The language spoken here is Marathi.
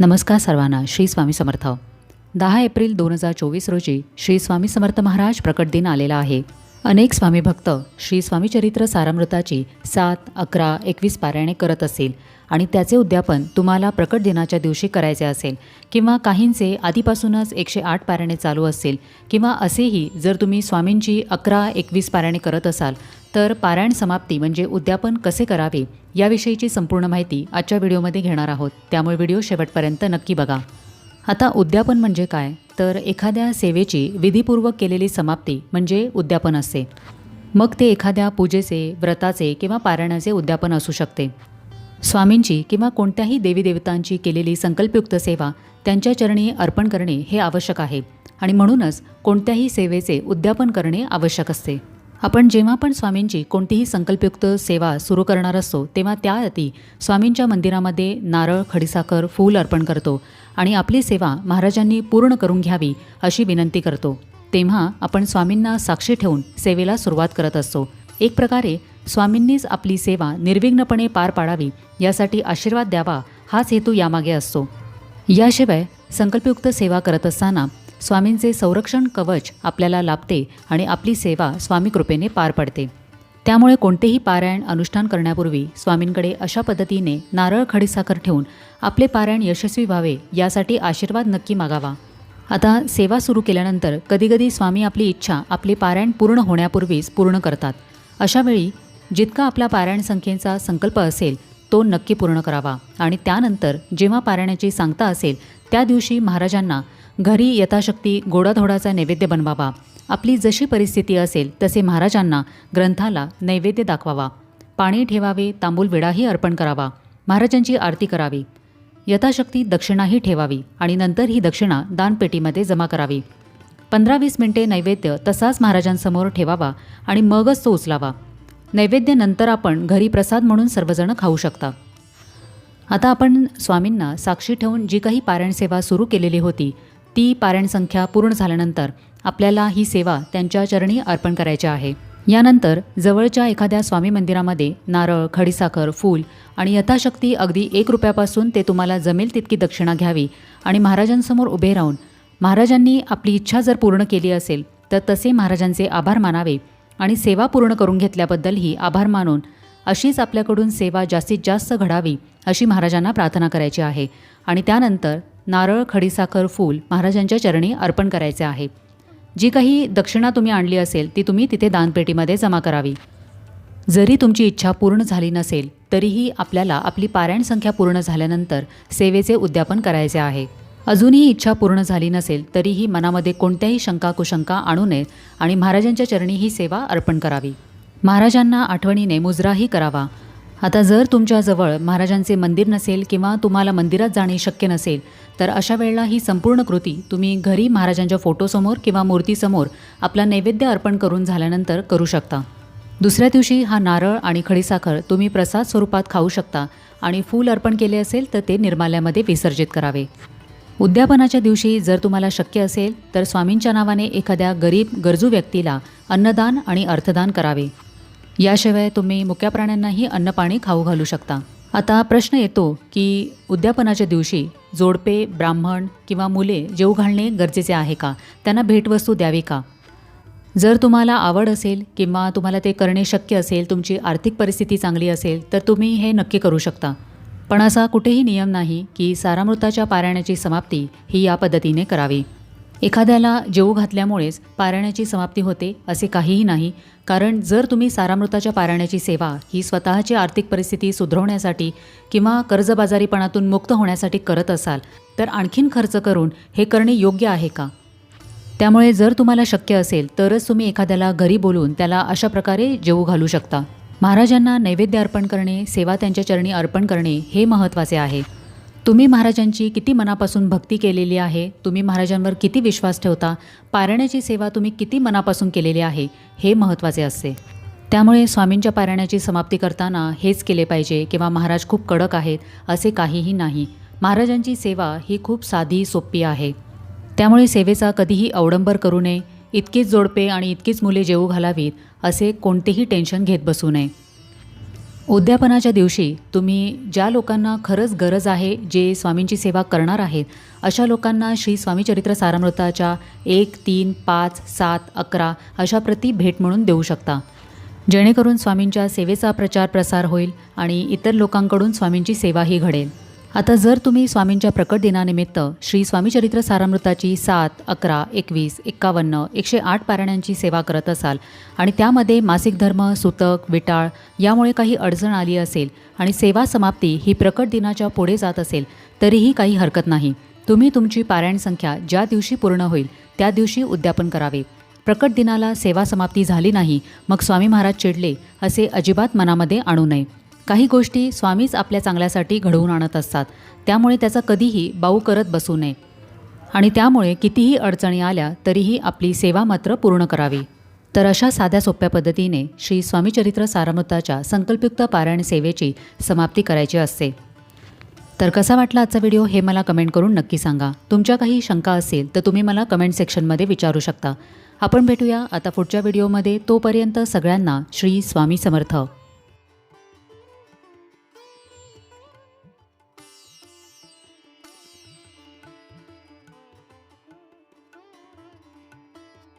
नमस्कार सर्वांना श्री स्वामी समर्थ. दहा एप्रिल दोन हजार चोवीस रोजी श्री स्वामी समर्थ महाराज प्रकट दिन आलेला आहे. अनेक स्वामी भक्त श्री स्वामी चरित्र सारामृताची सात अकरा एकवीस पारायणे करत असतील आणि त्याचे उद्यापन तुम्हाला प्रकट दिनाच्या दिवशी करायचे असेल किंवा काहींचे आधीपासूनच एकशे आठ पारायणे चालू असतील किंवा असेही जर तुम्ही स्वामींची अकरा एकवीस पारायणे करत असाल तर पारायण समाप्ती म्हणजे उद्यापन कसे करावे याविषयीची संपूर्ण माहिती आजच्या व्हिडिओमध्ये घेणार आहोत. त्यामुळे व्हिडिओ शेवटपर्यंत नक्की बघा. आता उद्यापन म्हणजे काय? तर एखाद्या सेवेची विधीपूर्वक केलेली समाप्ती म्हणजे उद्यापन असते. मग ते एखाद्या पूजेचे व्रताचे किंवा पारायणाचे उद्यापन असू शकते. स्वामींची किंवा कोणत्याही देवीदेवतांची केलेली संकल्पयुक्त सेवा त्यांच्या चरणी अर्पण करणे हे आवश्यक आहे आणि म्हणूनच कोणत्याही सेवेचे उद्यापन करणे आवश्यक असते. आपण जेव्हा पण स्वामींची कोणतीही संकल्पयुक्त सेवा सुरू करणार असतो तेव्हा त्याआधी स्वामींच्या मंदिरामध्ये नारळ खडीसाखर फूल अर्पण करतो आणि आपली सेवा महाराजांनी पूर्ण करून घ्यावी अशी विनंती करतो. तेव्हा आपण स्वामींना साक्षी ठेवून सेवेला सुरुवात करत असतो. एक प्रकारे स्वामींनीच आपली सेवा निर्विघ्नपणे पार पाडावी यासाठी आशीर्वाद द्यावा हाच हेतू यामागे असतो. याशिवाय संकल्पयुक्त सेवा करत असताना स्वामींचे संरक्षण कवच आपल्याला लाभते आणि आपली सेवा स्वामी कृपेने पार पडते. त्यामुळे कोणतेही पारायण अनुष्ठान करण्यापूर्वी स्वामींकडे अशा पद्धतीने नारळ खडीसाखर ठेवून आपले पारायण यशस्वी व्हावे यासाठी आशीर्वाद नक्की मागावा. आता सेवा सुरू केल्यानंतर कधीकधी स्वामी आपली इच्छा आपले पारायण पूर्ण होण्यापूर्वीच पूर्ण करतात. अशावेळी जितका आपला पारायण संख्येचा संकल्प असेल तो नक्की पूर्ण करावा आणि त्यानंतर जेव्हा पारायणाची सांगता असेल त्या दिवशी महाराजांना घरी यथाशक्ती गोडाधोडाचा नैवेद्य बनवावा. आपली जशी परिस्थिती असेल तसे महाराजांना ग्रंथाला नैवेद्य दाखवावा. पाणी ठेवावे तांबूल विडाही अर्पण करावा. महाराजांची आरती करावी. यथाशक्ती दक्षिणाही ठेवावी आणि नंतर ही दक्षिणा दानपेटीमध्ये जमा करावी. पंधरा वीस मिनिटे नैवेद्य तसाच महाराजांसमोर ठेवावा आणि मगच तो उचलावा. नैवेद्य नंतर आपण घरी प्रसाद म्हणून सर्वजण खाऊ शकता. आता आपण स्वामींना साक्षी ठेवून जी काही पारायण सेवा सुरू केलेली होती ती पारायणसंख्या पूर्ण झाल्यानंतर आपल्याला ही सेवा त्यांच्या चरणी अर्पण करायची आहे. यानंतर जवळच्या एखाद्या स्वामी मंदिरामध्ये नारळ खडीसाखर फूल आणि यथाशक्ती अगदी एक रुपयापासून ते तुम्हाला जमेल तितकी दक्षिणा घ्यावी आणि महाराजांसमोर उभे राहून महाराजांनी आपली इच्छा जर पूर्ण केली असेल तर तसे महाराजांचे आभार मानावे आणि सेवा पूर्ण करून घेतल्याबद्दलही आभार मानून अशीच आपल्याकडून सेवा जास्तीत जास्त घडावी अशी महाराजांना प्रार्थना करायची आहे. आणि त्यानंतर नारळ खडीसाखर फूल महाराजांच्या चरणी अर्पण करायचे आहे. जी काही दक्षिणा तुम्ही आणली असेल ती तुम्ही तिथे दानपेटीमध्ये जमा करावी. जरी तुमची इच्छा पूर्ण झाली नसेल तरीही आपल्याला आपली पारायण संख्या पूर्ण झाल्यानंतर सेवेचे उद्यापन करायचे आहे. अजूनही इच्छा पूर्ण झाली नसेल तरीही मनामध्ये कोणत्याही शंका कुशंका आणू नये आणि महाराजांच्या चरणी ही सेवा अर्पण करावी. महाराजांना आठवणीने मुजराही करावा. आता जर तुमच्याजवळ महाराजांचे मंदिर नसेल किंवा तुम्हाला मंदिरात जाणे शक्य नसेल तर अशा वेळेला ही संपूर्ण कृती तुम्ही घरी महाराजांच्या फोटोसमोर किंवा मूर्तीसमोर आपला नैवेद्य अर्पण करून झाल्यानंतर करू शकता. दुसऱ्या दिवशी हा नारळ आणि खडीसाखर तुम्ही प्रसाद स्वरूपात खाऊ शकता आणि फूल अर्पण केले असेल तर ते निर्माल्यामध्ये विसर्जित करावे. उद्यापनाच्या दिवशी जर तुम्हाला शक्य असेल तर स्वामींच्या नावाने एखाद्या गरीब गरजू व्यक्तीला अन्नदान आणि अर्थदान करावे. याशिवाय तुम्ही मुक्या प्राण्यांनाही अन्नपाणी खाऊ घालू शकता. आता प्रश्न येतो की उद्यापनाच्या दिवशी जोडपे ब्राह्मण किंवा मुले जेऊ घालणे गरजेचे आहे का? त्यांना भेटवस्तू द्यावी का? जर तुम्हाला आवड असेल किंवा तुम्हाला ते करणे शक्य असेल तुमची आर्थिक परिस्थिती चांगली असेल तर तुम्ही हे नक्की करू शकता. पण असा कुठेही नियम नाही की सारामृताच्या पारायणाची समाप्ती ही या पद्धतीने करावी. एखाद्याला जेऊ घातल्यामुळेच पारायणाची समाप्ती होते असे काहीही नाही. कारण जर तुम्ही सारामृताच्या पारायणाची सेवा ही स्वतःची आर्थिक परिस्थिती सुधारवण्यासाठी किंवा कर्जबाजारीपणातून मुक्त होण्यासाठी करत असाल तर आणखीन खर्च करून हे करणे योग्य आहे का? त्यामुळे जर तुम्हाला शक्य असेल तरच तुम्ही एखाद्याला घरी बोलून त्याला अशा प्रकारे जेवू घालू शकता. महाराजांना नैवेद्य अर्पण करणे सेवा त्यांच्या चरणी अर्पण करणे हे महत्त्वाचे आहे. तुम्ही महाराजांची किती मनापासून भक्ती केलेली आहे? तुम्ही महाराजांवर किती विश्वास ठेवता? पारण्याची सेवा तुम्ही किती मनापासून केलेली आहे? हे महत्त्वाचे असते. त्यामुळे स्वामींच्या पारायणाची समाप्ती करताना हेच केले पाहिजे किंवा महाराज खूप कडक आहेत असे काहीही नाही. महाराजांची सेवा ही खूप साधी सोपी आहे. त्यामुळे सेवेचा कधीही अवडंबर करू नये इतकीच जोडपे आणि इतकीच मुले जेवू घालावीत असे कोणतेही टेन्शन घेत बसू नये. उद्यापनाच्या दिवशी तुम्ही ज्या लोकांना खरंच गरज आहे जे स्वामींची सेवा करणार आहेत अशा लोकांना श्री स्वामी चरित्र सारामृताच्या एक तीन पाच सात अकरा अशा प्रती भेट म्हणून देऊ शकता. जेणेकरून स्वामींच्या सेवेचा प्रचार प्रसार होईल आणि इतर लोकांकडून स्वामींची सेवाही घडेल. आता जर तुम्ही स्वामींच्या प्रकट दिनानिमित्त श्री स्वामी चरित्र सारामृताची सात अकरा एकवीस एक्कावन्न एकशे आठ पारायणांची सेवा करत असाल आणि त्यामध्ये मासिक धर्म सुतक विटाळ यामुळे काही अडचण आली असेल आणि सेवा समाप्ती ही प्रकट दिनाच्या पुढे जात असेल तरीही काही हरकत नाही. तुम्ही तुमची पारायण संख्या ज्या दिवशी पूर्ण होईल त्या दिवशी उद्यापन करावे. प्रकट दिनाला सेवा समाप्ती झाली नाही मग स्वामी महाराज चिडले असे अजिबात मनामध्ये आणू नये. काही गोष्टी स्वामीच आपल्या चांगल्यासाठी घडवून आणत असतात. त्यामुळे त्याचा कधीही बाऊ करत बसू नये. आणि त्यामुळे कितीही अडचणी आल्या तरीही आपली सेवा मात्र पूर्ण करावी. तर अशा साध्या सोप्या पद्धतीने श्री स्वामीचरित्र सारामृताच्या संकल्पयुक्त पारायण सेवेची समाप्ती करायची असते. तर कसा वाटला आजचा व्हिडिओ हे मला कमेंट करून नक्की सांगा. तुमच्या काही शंका असेल तर तुम्ही मला कमेंट सेक्शनमध्ये विचारू शकता. आपण भेटूया आता पुढच्या व्हिडिओमध्ये. तोपर्यंत सगळ्यांना श्री स्वामी समर्थ.